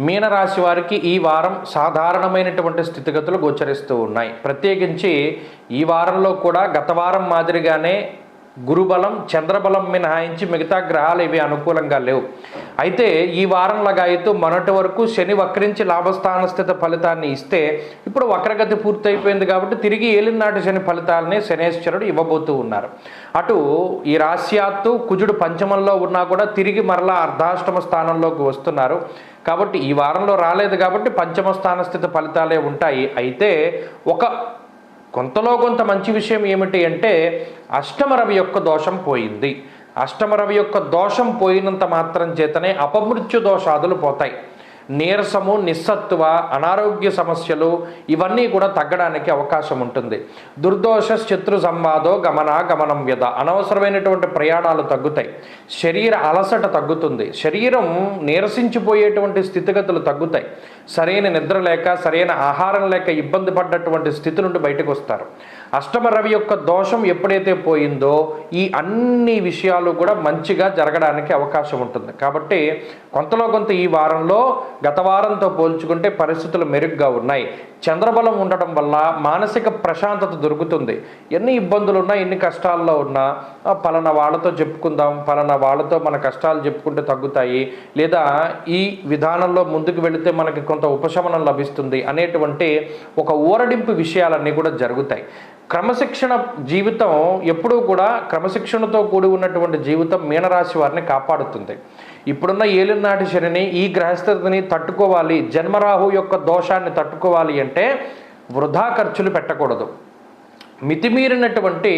మీనరాశి వారికి ఈ వారం సాధారణమైనటువంటి స్థితిగతులు గోచరిస్తూ ఉన్నాయి. ప్రత్యేకించి ఈ వారంలో కూడా గత వారం మాదిరిగానే గురుబలం చంద్రబలం మినహాయించి మిగతా గ్రహాలు ఇవి అనుకూలంగా లేవు. అయితే ఈ వారం లగాయితూ మొన్నటి వరకు శని వక్రించి లాభస్థాన స్థిత ఫలితాన్ని ఇస్తే ఇప్పుడు వక్రగతి పూర్తయిపోయింది కాబట్టి తిరిగి ఏలినాటి శని ఫలితాలని శనేశ్వరుడు ఇవ్వబోతూ ఉన్నారు. అటు ఈ రాశ్యాత్తు కుజుడు పంచమంలో ఉన్నా కూడా తిరిగి మరలా అర్ధాష్టమ స్థానంలోకి వస్తున్నారు. కాబట్టి ఈ వారంలో రాలేదు కాబట్టి పంచమ స్థాన స్థిత ఫలితాలే ఉంటాయి. అయితే ఒక కొంతలో కొంత మంచి విషయం ఏమిటి అంటే అష్టమరవి యొక్క దోషం పోయింది. అష్టమరవి యొక్క దోషం పోయినంత మాత్రం చేతనే అపమృత్యు దోషాదులు పోతాయి. నీరసము నిస్సత్తువ అనారోగ్య సమస్యలు ఇవన్నీ కూడా తగ్గడానికి అవకాశం ఉంటుంది. దుర్దోష శత్రు సంవాదో గమన గమనం వ్యధ అనవసరమైనటువంటి ప్రయాణాలు తగ్గుతాయి. శరీర అలసట తగ్గుతుంది. శరీరం నీరసించిపోయేటువంటి స్థితిగతులు తగ్గుతాయి. సరైన నిద్ర లేక సరైన ఆహారం లేక ఇబ్బంది పడ్డటువంటి స్థితి నుండి బయటకు వస్తారు. అష్టమ రవి యొక్క దోషం ఎప్పుడైతే పోయిందో ఈ అన్ని విషయాలు కూడా మంచిగా జరగడానికి అవకాశం ఉంటుంది. కాబట్టి కొంతలో కొంత ఈ వారంలో గత వారంతో పోల్చుకుంటే పరిస్థితులు మెరుగ్గా ఉన్నాయి. చంద్రబలం ఉండటం వల్ల మానసిక ప్రశాంతత దొరుకుతుంది. ఎన్ని ఇబ్బందులు ఉన్నా ఎన్ని కష్టాల్లో ఉన్నా పలానా వాళ్ళతో చెప్పుకుందాం పలానా వాళ్ళతో మన కష్టాలు చెప్పుకుంటే తగ్గుతాయి. లేదా ఈ విధానంలో ముందుకు వెళితే మనకి కొంత ఉపశమనం లభిస్తుంది అనేటువంటి ఒక ఊరడింపు విషయాలన్నీ కూడా జరుగుతాయి. క్రమశిక్షణ జీవితం ఎప్పుడూ కూడా క్రమశిక్షణతో కూడి ఉన్నటువంటి జీవితం మీనరాశి వారిని కాపాడుతుంది. ఇప్పుడున్న ఏలినాటి శనిని ఈ గ్రహస్థితిని తట్టుకోవాలి జన్మరాహు యొక్క దోషాన్ని తట్టుకోవాలి అంటే వృధా ఖర్చులు పెట్టకూడదు. మితిమీరినటువంటి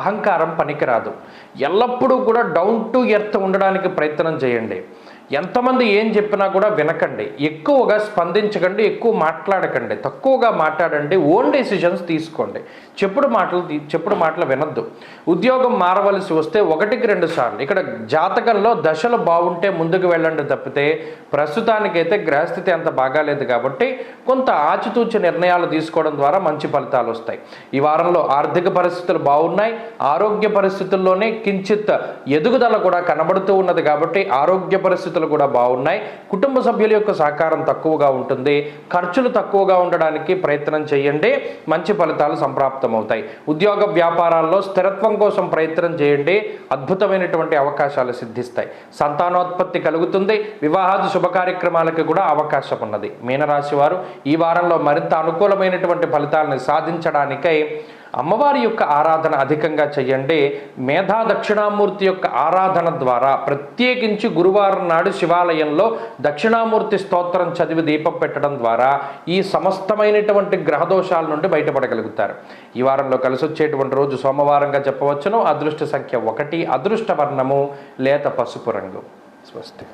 అహంకారం పనికిరాదు. ఎల్లప్పుడూ కూడా డౌన్ టు ఎర్త్ ఉండడానికి ప్రయత్నం చేయండి. ఎంతమంది ఏం చెప్పినా కూడా వినకండి. ఎక్కువగా స్పందించకండి ఎక్కువ మాట్లాడకండి. తక్కువగా మాట్లాడండి ఓన్ డెసిషన్స్ తీసుకోండి. చెప్పుడు మాటలు చెప్పుడు మాటలు వినొద్దు. ఉద్యోగం మారవలసి వస్తే ఒకటికి రెండు సార్లు. ఇక్కడ జాతకంలో దశలు బాగుంటే ముందుకు వెళ్ళండి తప్పితే ప్రస్తుతానికైతే గ్రహస్థితి అంత బాగాలేదు కాబట్టి కొంత ఆచితూచి నిర్ణయాలు తీసుకోవడం ద్వారా మంచి ఫలితాలు వస్తాయి. ఈ వారంలో ఆర్థిక పరిస్థితులు బాగున్నాయి. ఆరోగ్య పరిస్థితుల్లోనే కించిత్ ఎదుగుదల కూడా కనబడుతూ ఉన్నది కాబట్టి ఆరోగ్య పరిస్థితులు పరిస్థితులు కూడా బాగున్నాయి. కుటుంబ సభ్యుల యొక్క సహకారం తక్కువగా ఉంటుంది. ఖర్చులు తక్కువగా ఉండడానికి ప్రయత్నం చేయండి. మంచి ఫలితాలు సంప్రాప్తమవుతాయి. ఉద్యోగ వ్యాపారాల్లో స్థిరత్వం కోసం ప్రయత్నం చేయండి. అద్భుతమైనటువంటి అవకాశాలు సిద్ధిస్తాయి. సంతానోత్పత్తి కలుగుతుంది. వివాహాది శుభ కార్యక్రమాలకు కూడా అవకాశం ఉన్నది. మీనరాశి వారు ఈ వారంలో మరింత అనుకూలమైనటువంటి ఫలితాలను సాధించడానికై అమ్మవారి యొక్క ఆరాధన అధికంగా చేయండి. మేధా దక్షిణామూర్తి యొక్క ఆరాధన ద్వారా ప్రత్యేకించి గురువారం నాడు శివాలయంలో దక్షిణామూర్తి స్తోత్రం చదివి దీపం పెట్టడం ద్వారా ఈ సమస్తమైనటువంటి గ్రహదోషాల నుండి బయటపడగలుగుతారు. ఈ వారంలో కలిసి వచ్చేటువంటి రోజు సోమవారంగా చెప్పవచ్చును. అదృష్ట సంఖ్య ఒకటి అదృష్ట వర్ణము లేత పసుపు రంగు. స్వస్తి.